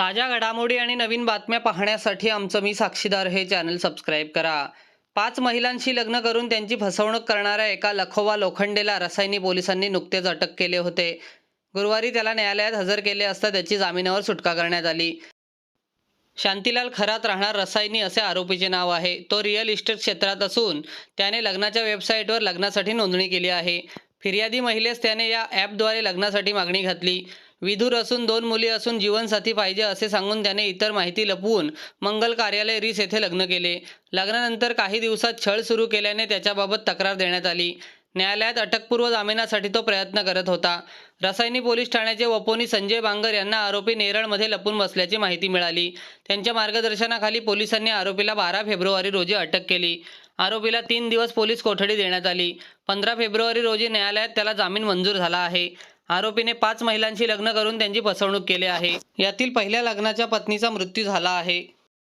ताज्या घडामोडी आणि नवीन बातम्या पाहण्यासाठी आमचं मी साक्षीदार हे चॅनल सबस्क्राईब करा. पाच महिलांशी लग्न करून त्यांची फसवणूक करणाऱ्या एका लखोवा लोखंडेला रसायनी पोलिसांनी नुकतेच अटक केले होते. गुरुवारी त्याला न्यायालयात हजर केले असता त्याची जामिनावर सुटका करण्यात आली. शांतीलाल खरात राहणार रसायनी असे आरोपीचे नाव आहे. तो रिअल इस्टेट क्षेत्रात असून त्याने लग्नाच्या वेबसाईटवर लग्नासाठी नोंदणी केली आहे. फिर्यादी महिलेस त्याने या ॲपद्वारे लग्नासाठी मागणी घातली. विधूर असून दोन मुली असून जीवनसाथी पाहिजे असे सांगून त्याने इतर माहिती लपवून मंगल कार्यालय रिस येथे लग्न केले. लग्नानंतर काही दिवसात छळ सुरू केल्याने त्याच्याबाबत तक्रार देण्यात आली. न्यायालयात अटकपूर्व जामिनासाठी तो प्रयत्न करत होता. रसायनी पोलीस ठाण्याचे वपोनी संजय बांगर यांना आरोपी नेरळमध्ये लपून बसल्याची माहिती मिळाली. त्यांच्या मार्गदर्शनाखाली पोलिसांनी आरोपीला बारा फेब्रुवारी रोजी अटक केली. आरोपीला तीन दिवस पोलीस कोठडी देण्यात आली. पंधरा फेब्रुवारी रोजी न्यायालयात त्याला जामीन मंजूर झाला आहे. आरोपीने पाच महिलांशी लग्न करून त्यांची फसवणूक केली आहे. यातील पहिल्या लग्नाच्या पत्नीचा मृत्यू झाला आहे.